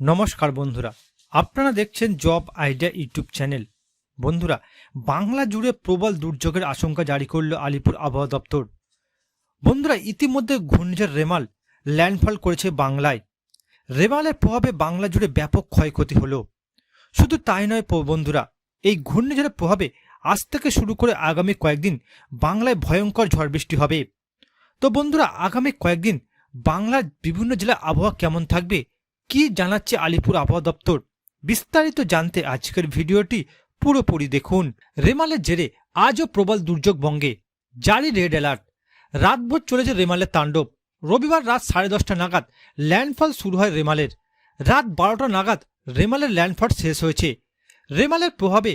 নমস্কার বন্ধুরা, আপনারা দেখছেন জব আইডিয়া ইউটিউব চ্যানেল। বন্ধুরা, বাংলা জুড়ে প্রবল দুর্যোগের আশঙ্কা জারি করল আলিপুর আবহাওয়া দপ্তর। বন্ধুরা, ইতিমধ্যে ঘূর্ণিঝড় রেমাল ল্যান্ডফল করেছে বাংলায়। রেমালের প্রভাবে বাংলা জুড়ে ব্যাপক ক্ষয়ক্ষতি হলো। শুধু তাই নয় বন্ধুরা, এই ঘূর্ণিঝড়ের প্রভাবে আজ থেকে শুরু করে আগামী কয়েকদিন বাংলায় ভয়ঙ্কর ঝড় বৃষ্টি হবে। তো বন্ধুরা, আগামী কয়েকদিন বাংলার বিভিন্ন জেলার আবহাওয়া কেমন থাকবে কি জানাচ্ছে আলিপুর আবহাওয়া দপ্তর? বিস্তারিত জানতে আজকের ভিডিওটি পুরোপুরি দেখুন। রেমালের জেরে আজও প্রবল দুর্যোগ বঙ্গে জারি রেড অ্যালার্ট। রাতভর চলেছে রেমালের তাণ্ডব। রবিবার রাত সাড়ে দশটা নাগাদ ল্যান্ডফল শুরু হয় রেমালের। রাত বারোটা নাগাদ রেমালের ল্যান্ডফল শেষ হয়েছে। রেমালের প্রভাবে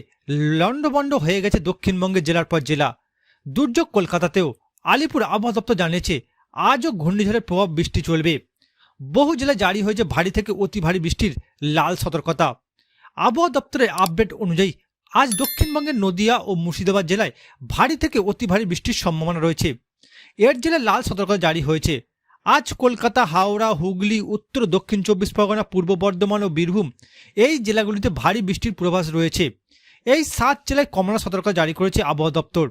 লণ্ডভণ্ড হয়ে গেছে দক্ষিণবঙ্গের জেলার পর জেলা। দুর্যোগ কলকাতাতেও আলিপুর আবহাওয়া দপ্তর জানিয়েছে, আজও ঘূর্ণিঝড়ের প্রভাব বৃষ্টি চলবে। বহু জেলায় জারি হয়েছে ভারী থেকে অতি ভারী বৃষ্টির লাল সতর্কতা। আবহাওয়া দপ্তরের আপডেট অনুযায়ী আজ দক্ষিণবঙ্গের নদিয়া ও মুর্শিদাবাদ জেলায় ভারী থেকে অতি ভারী বৃষ্টির সম্ভাবনা রয়েছে। এর জেলায় লাল সতর্কতা জারি হয়েছে। আজ কলকাতা, হাওড়া, হুগলি, উত্তর, দক্ষিণ চব্বিশ পরগনা, পূর্ব বর্ধমান ও বীরভূম এই জেলাগুলিতে ভারী বৃষ্টির পূর্বাভাস রয়েছে। এই সাত জেলায় কমলা সতর্কতা জারি করেছে আবহাওয়া দপ্তর।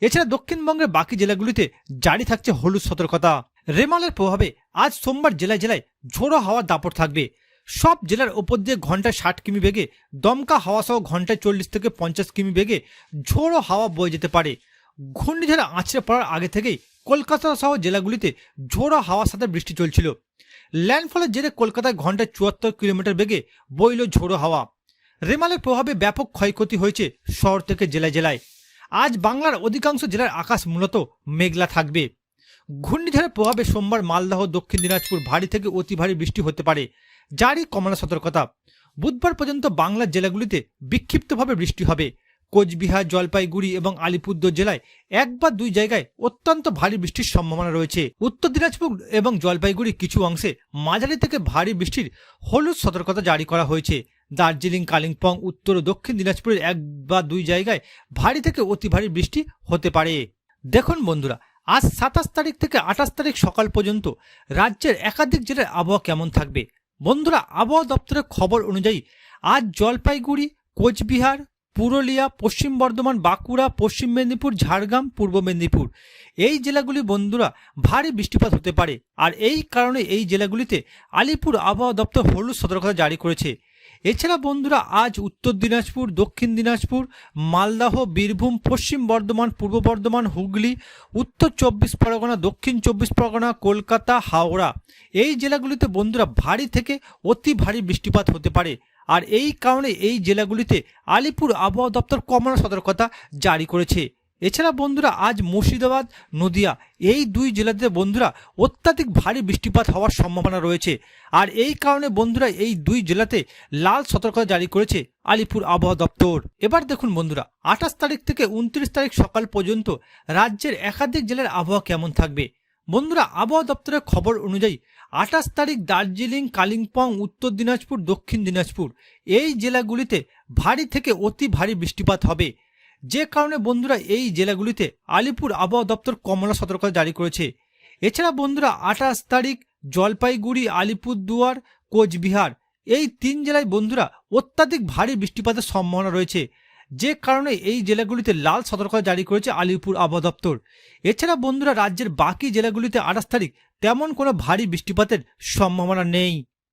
এছাড়া দক্ষিণবঙ্গের বাকি জেলাগুলিতে জারি থাকছে হলুদ সতর্কতা। রেমালের প্রভাবে আজ সোমবার জেলায় জেলায় ঝোড়ো হাওয়ার দাপট থাকবে। সব জেলার ওপর দিয়ে ঘন্টায় ষাট কিমি বেগে, দমকা হাওয়া সহ ঘন্টায় চল্লিশ থেকে পঞ্চাশ কিমি বেগে ঝোড়ো হাওয়া বয়ে যেতে পারে। ঘূর্ণিঝড়ে আছড়ে পড়ার আগে থেকেই কলকাতা সহ জেলাগুলিতে ঝোড়ো হাওয়ার সাথে বৃষ্টি চলছিল। ল্যান্ডফলের জেরে কলকাতায় ঘন্টায় চুয়াত্তর কিলোমিটার বেগে বইল ঝোড়ো হাওয়া। রেমালের প্রভাবে ব্যাপক ক্ষয়ক্ষতি হয়েছে শহর থেকে জেলায় জেলায়। আজ বাংলার অধিকাংশ জেলার আকাশ মূলত মেঘলা থাকবে। ঘূর্ণিঝড়ের প্রভাবে সোমবার মালদহ, দক্ষিণ দিনাজপুর ভারী থেকে অতি ভারী বৃষ্টি হতে পারে। জারি কমলা সতর্কতা। বুধবার পর্যন্ত বাংলার জেলাগুলিতে বিক্ষিপ্তভাবে বৃষ্টি হবে। কোচবিহার, জলপাইগুড়ি এবং আলিপুরদুয়ার জেলায় এক বা দুই জায়গায় অত্যন্ত ভারী বৃষ্টির সম্ভাবনা রয়েছে। উত্তর দিনাজপুর এবং জলপাইগুড়ি কিছু অংশে মাঝারি থেকে ভারী বৃষ্টির হলুদ সতর্কতা জারি করা হয়েছে। দার্জিলিং, কালিম্পং, উত্তর ও দক্ষিণ দিনাজপুরের এক বা দুই জায়গায় ভারী থেকে অতি ভারী বৃষ্টি হতে পারে। দেখুন বন্ধুরা আজ সাতাশ তারিখ থেকে আঠাশ তারিখ সকাল পর্যন্ত রাজ্যের একাধিক জেলার আবহাওয়া কেমন থাকবে? বন্ধুরা, আবহাওয়া দপ্তরের খবর অনুযায়ী আজ জলপাইগুড়ি, কোচবিহার, পুরুলিয়া, পশ্চিম বর্ধমান, বাঁকুড়া, পশ্চিম মেদিনীপুর, ঝাড়গ্রাম, পূর্ব মেদিনীপুর। এই জেলাগুলি বন্ধুরা ভারী বৃষ্টিপাত হতে পারে। আর এই কারণে এই জেলাগুলিতে আলিপুর আবহাওয়া দপ্তর হলুদ সতর্কতা জারি করেছে। এছাড়া বন্ধুরা, আজ উত্তর দিনাজপুর, দক্ষিণ দিনাজপুর, মালদাহ, বীরভূম, পশ্চিম বর্ধমান, পূর্ব বর্ধমান, হুগলি, উত্তর চব্বিশ পরগনা, দক্ষিণ চব্বিশ পরগনা, কলকাতা, হাওড়া এই জেলাগুলিতে বন্ধুরা ভারী থেকে অতি ভারী বৃষ্টিপাত হতে পারে। আর এই কারণে এই জেলাগুলিতে আলিপুর আবহাওয়া দপ্তর কমলা সতর্কতা জারি করেছে। এছাড়া বন্ধুরা, আজ মুর্শিদাবাদ, নদিয়া এই দুই জেলাতে বন্ধুরা অত্যাধিক ভারী বৃষ্টিপাত হওয়ার সম্ভাবনা রয়েছে। আর এই কারণে বন্ধুরা এই দুই জেলাতে লাল সতর্কতা জারি করেছে আলিপুর আবহাওয়া দপ্তর। এবার দেখুন বন্ধুরা, আঠাশ তারিখ থেকে উনত্রিশ তারিখ সকাল পর্যন্ত রাজ্যের একাধিক জেলার আবহাওয়া কেমন থাকবে? বন্ধুরা, আবহাওয়া দপ্তরের খবর অনুযায়ী আঠাশ তারিখ দার্জিলিং, কালিম্পং, উত্তর দিনাজপুর, দক্ষিণ দিনাজপুর এই জেলাগুলিতে ভারী থেকে অতি ভারী বৃষ্টিপাত হবে। যে কারণে বন্ধুরা এই জেলাগুলিতে আলিপুর আবহাওয়া দপ্তর কমলা সতর্কতা জারি করেছে। এছাড়া বন্ধুরা আঠাশ তারিখ জলপাইগুড়ি, আলিপুরদুয়ার, কোচবিহার এই তিন জেলায় বন্ধুরা অত্যাধিক ভারী বৃষ্টিপাতের সম্ভাবনা রয়েছে। যে কারণে এই জেলাগুলিতে লাল সতর্কতা জারি করেছে আলিপুর আবহাওয়া দপ্তর। এছাড়া বন্ধুরা রাজ্যের বাকি জেলাগুলিতে আঠাশ তারিখ তেমন কোনো ভারী বৃষ্টিপাতের সম্ভাবনা নেই।